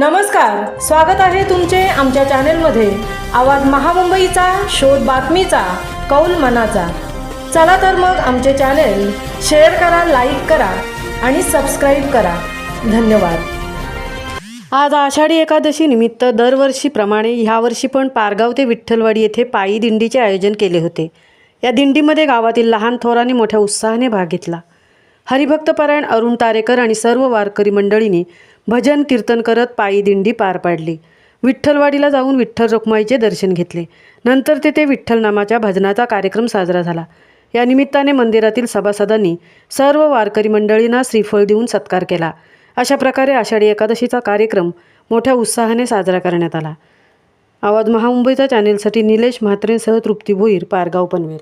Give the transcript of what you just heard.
नमस्कार स्वागत आहे तुमचे आमच्या चॅनेलमध्ये. आवाज महामुंबईचा शोध बातमीचा कौल मनाचा. चला तर मग आमचे चॅनेल शेअर करा लाईक करा आणि सबस्क्राईब करा. धन्यवाद. आज आषाढी एकादशी निमित्त दरवर्षीप्रमाणे ह्यावर्षी पण पारगाव ते विठ्ठलवाडी येथे पायी दिंडीचे आयोजन केले होते. या दिंडीमध्ये गावातील लहान थोरांनी मोठ्या उत्साहाने भाग घेतला. हरिभक्तपरायण अरुण तारेकर आणि सर्व वारकरी मंडळींनी भजन कीर्तन करत पायी दिंडी पार पाडली. विठ्ठलवाडीला जाऊन विठ्ठल रखुमाईचे दर्शन घेतले. नंतर तेथे विठ्ठल नामाच्या भजनाचा कार्यक्रम साजरा झाला. या निमित्ताने मंदिरातील सभासदांनी सर्व वारकरी मंडळींना श्रीफळ देऊन सत्कार केला. अशा प्रकारे आषाढी एकादशीचा कार्यक्रम मोठ्या उत्साहाने साजरा करण्यात आला. आवाज महामुंबईचा चॅनेलसाठी निलेश म्हात्रेंसह तृप्ती भोईर पारगाव पनवेल.